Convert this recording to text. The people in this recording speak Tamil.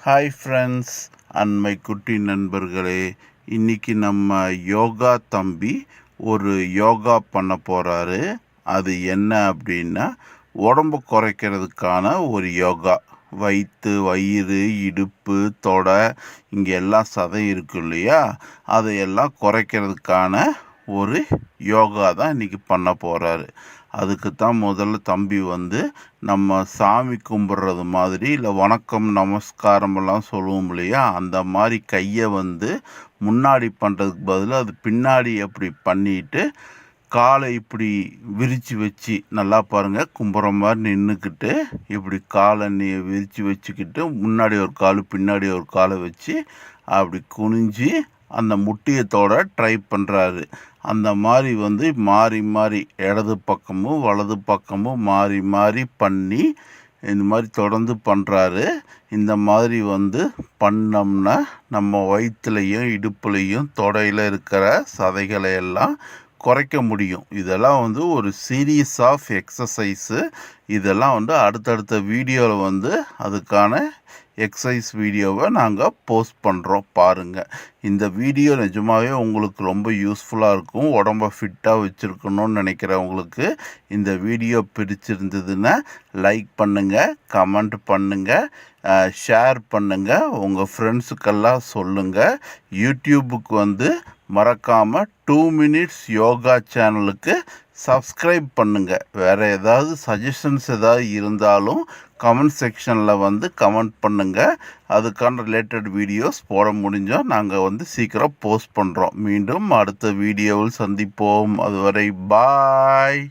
ஹாய் ஃப்ரெண்ட்ஸ் அண்மை குட்டி நண்பர்களே இன்னைக்கு நம்ம யோகா தம்பி ஒரு யோகா பண்ண போகிறாரு அது என்ன அப்படின்னா உடம்பு குறைக்கிறதுக்கான ஒரு யோகா. வயிற்று வயிறு இடுப்பு தொடை இங்கே எல்லாம் சதை இருக்கும் இல்லையா? அதையெல்லாம் குறைக்கிறதுக்கான ஒரு யோகா தான் இன்றைக்கி பண்ண போகிறாரு அதுக்கு தான் முதல்ல தம்பி வந்து நம்ம சாமி கும்பிட்றது மாதிரி இல்லை வணக்கம் நமஸ்காரம் எல்லாம் சொல்லுவோம் இல்லையா? அந்த மாதிரி கையை வந்து முன்னாடி பண்ணுறதுக்கு பதிலாக அது பின்னாடி அப்படி பண்ணிட்டு காலை இப்படி விரித்து வச்சு நல்லா பாருங்கள் கும்புற மாதிரி நின்றுக்கிட்டு இப்படி காலை நீ விரித்து வச்சுக்கிட்டு முன்னாடி ஒரு கால் பின்னாடி ஒரு காலை வச்சு அப்படி குனிஞ்சு அந்த முட்டியத்தோட ட்ரை பண்ணுறாரு அந்த மாதிரி வந்து மாறி மாறி இடது பக்கமும் வலது பக்கமும் மாறி மாறி பண்ணி இந்த மாதிரி தொடர்ந்து பண்ணுறாரு இந்த மாதிரி வந்து பண்ணோம்னா நம்ம வயிற்றுலையும் இடுப்புலையும் தொடையில் இருக்கிற சதைகளை எல்லாம் குறைக்க முடியும். இதெல்லாம் வந்து ஒரு சீரீஸ் ஆஃப் எக்ஸசைஸு இதெல்லாம் வந்து அடுத்தடுத்த வீடியோவில் வந்து அதுக்கான எக்ஸசைஸ் வீடியோவை நாங்கள் போஸ்ட் பண்ணுறோம் பாருங்கள் இந்த வீடியோ நிஜமாகவே உங்களுக்கு ரொம்ப யூஸ்ஃபுல்லாக இருக்கும். உடம்ப ஃபிட்டாக வச்சுருக்கணும்னு நினைக்கிறவங்களுக்கு இந்த வீடியோ பிடிச்சிருந்ததுன்னா லைக் பண்ணுங்கள் கமெண்ட் பண்ணுங்கள் ஷேர் பண்ணுங்கள் உங்கள் ஃப்ரெண்ட்ஸுக்கெல்லாம் சொல்லுங்கள் யூடியூபுக்கு வந்து மறக்காமல் டூ மினிட்ஸ் யோகா சேனலுக்கு சப்ஸ்கிரைப் பண்ணுங்கள் வேறு ஏதாவது சஜஷன்ஸ் ஏதாவது இருந்தாலும் கமெண்ட் செக்ஷனில் வந்து கமெண்ட் பண்ணுங்கள் அதுக்கான ரிலேட்டட் வீடியோஸ் போட முடிஞ்சால் நாங்கள் வந்து சீக்கிரம் போஸ்ட் பண்ணுறோம் மீண்டும் அடுத்த வீடியோவில் சந்திப்போம். அதுவரை பாய்